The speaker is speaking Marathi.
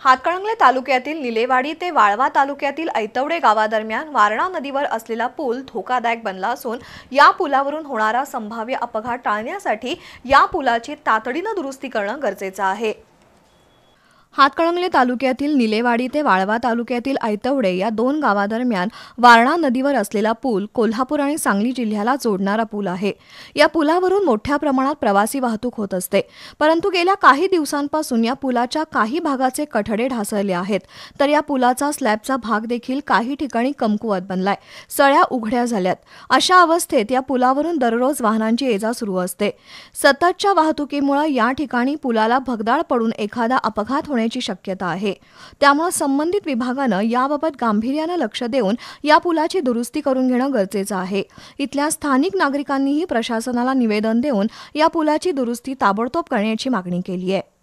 हातकणंगले तालुक्यातील निलेवाडी ते वाळवा तालुक्यातील ऐतवडे गावादरम्यान वारणा नदीवर असलेला पूल धोकादायक बनला असून या पुलावरून होणारा संभाव्य अपघात टाळण्यासाठी या पुलाची तातडीनं दुरुस्ती करणं गरजेचं आहे. हातकणंगले तालुक्यातील निलेवाडी ते वाळवा तालुक्यातील ऐतवडे या दोन गावादरम्यान वारणा नदीवर असलेला पूल कोल्हापूर आणि सांगली जिल्ह्याला जोडणारा पूल आहे. या पुलावरून मोठ्या प्रमाणात प्रवासी वाहतूक होत असते. परंतु गेल्या काही दिवसांपासून या पुलाच्या काही भागाचे कठडे ढासळले आहेत. तर या पुलाचा स्लॅबचा भाग देखील काही ठिकाणी कमकुवत बनलाय. सळ्या उघड्या झाल्यात. अशा अवस्थेत या पुलावरून दररोज वाहनांची येजा सुरू असते. सततच्या वाहतुकीमुळे या ठिकाणी पुलाला भगदाळ पडून एखादा अपघात होण्याची शक्यता आहे. त्यामुळे संबंधित विभागानं याबाबत गांभीर्यानं लक्ष देऊन या पुलाची दुरुस्ती करून घेणं गरजेचं आहे. इथल्या स्थानिक नागरिकांनीही प्रशासनाला निवेदन देऊन या पुलाची दुरुस्ती ताबडतोब करण्याची मागणी केली आहे.